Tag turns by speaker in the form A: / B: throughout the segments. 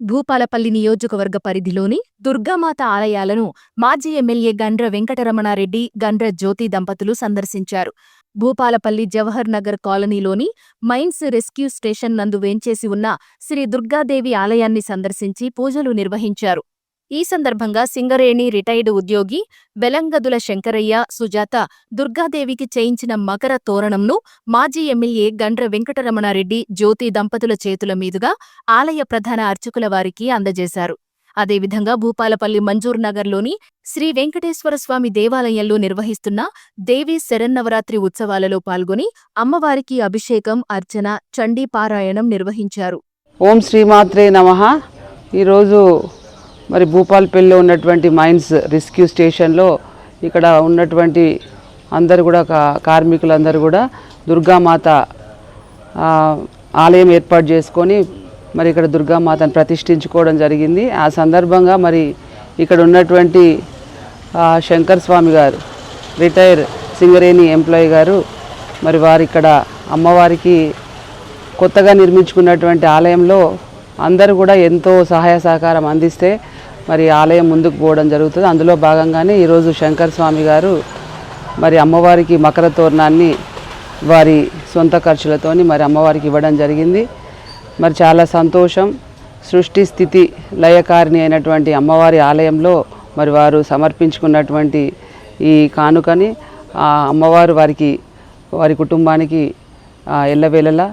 A: భూపాలపల్లి నియోజకవర్గ పరిధిలోని దుర్గామాత ఆలయాలను మాజీ ఎమ్మెల్యే గండ్ర వెంకటరమణారెడ్డి గండ్ర జ్యోతి దంపతులు సందర్శించారు. భూపాలపల్లి జవహర్ నగర్ కాలనీలోని మైన్స్ రెస్క్యూ స్టేషన్ నందు వేంచేసి ఉన్న శ్రీ దుర్గాదేవి ఆలయాన్ని సందర్శించి పూజలు నిర్వహించారు. ఈ సందర్భంగా సింగరేణి రిటైర్డ్ ఉద్యోగి బెలంగదుల శంకరయ్య సుజాత దుర్గాదేవికి చేయించిన మకర తోరణంను మాజీ ఎమ్మెల్యే గండ్ర వెంకటరమణారెడ్డి జ్యోతి దంపతుల చేతుల మీదుగా ఆలయ ప్రధాన అర్చకుల వారికి అందజేశారు. అదేవిధంగా భూపాలపల్లి మంజూర్ నగర్లోని శ్రీ వెంకటేశ్వర స్వామి దేవాలయంలో నిర్వహిస్తున్న దేవీ శరన్నవరాత్రి ఉత్సవాలలో పాల్గొని అమ్మవారికి అభిషేకం అర్చన చండీ పారాయణం నిర్వహించారు.
B: ఓం శ్రీమాత్రే నమ. ఈరోజు మరి భూపాల్పల్లిలో ఉన్నటువంటి మైన్స్ రెస్క్యూ స్టేషన్లో ఇక్కడ ఉన్నటువంటి అందరు కూడా కా- కార్మికులందరూ కూడా దుర్గామాత ఆలయం ఏర్పాటు చేసుకొని మరి ఇక్కడ దుర్గామాతను ప్రతిష్ఠించుకోవడం జరిగింది. ఆ సందర్భంగా మరి ఇక్కడ ఉన్నటువంటి శంకర్ స్వామి గారు రిటైర్ సింగరేణి ఎంప్లాయీ గారు మరి వారు ఇక్కడ అమ్మవారికి కొత్తగా నిర్మించుకున్నటువంటి ఆలయంలో అందరూ కూడా ఎంతో సహాయ సహకారం అందిస్తే మరి ఆలయం ముందుకు పోవడం జరుగుతుంది. అందులో భాగంగానే ఈరోజు శంకర్ స్వామి గారు మరి అమ్మవారికి మకర తోరణాన్ని వారి సొంత ఖర్చులతోని మరి అమ్మవారికి ఇవ్వడం జరిగింది. మరి చాలా సంతోషం. సృష్టి స్థితి లయకారిణి అయినటువంటి అమ్మవారి ఆలయంలో మరి వారు సమర్పించుకున్నటువంటి ఈ కానుకని అమ్మవారు వారికి వారి కుటుంబానికి ఎల్లవేళలా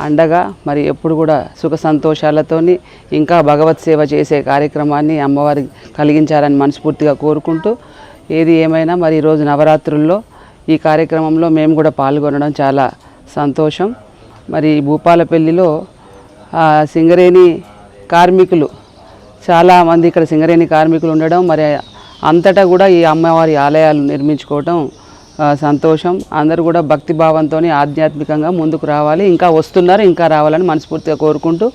B: అండగా మరి ఎప్పుడు కూడా సుఖ సంతోషాలతోని ఇంకా భగవత్ సేవ చేసే కార్యక్రమాన్ని అమ్మవారి కలిగించాలని మనస్ఫూర్తిగా కోరుకుంటూ ఏది ఏమైనా మరి ఈరోజు నవరాత్రుల్లో ఈ కార్యక్రమంలో మేము కూడా పాల్గొనడం చాలా సంతోషం. మరి భూపాలపల్లిలో సింగరేణి కార్మికులు చాలామంది ఇక్కడ సింగరేణి కార్మికులు ఉండడం మరి అంతటా కూడా ఈ అమ్మవారి ఆలయాలు నిర్మించుకోవడం సంతోషం. అందరూ కూడా భక్తి భావంతో ఆధ్యాత్మికంగా ముందుకు రావాలి. ఇంకా వస్తున్నారు ఇంకా రావాలని మనస్ఫూర్తిగా కోరుకుంటూ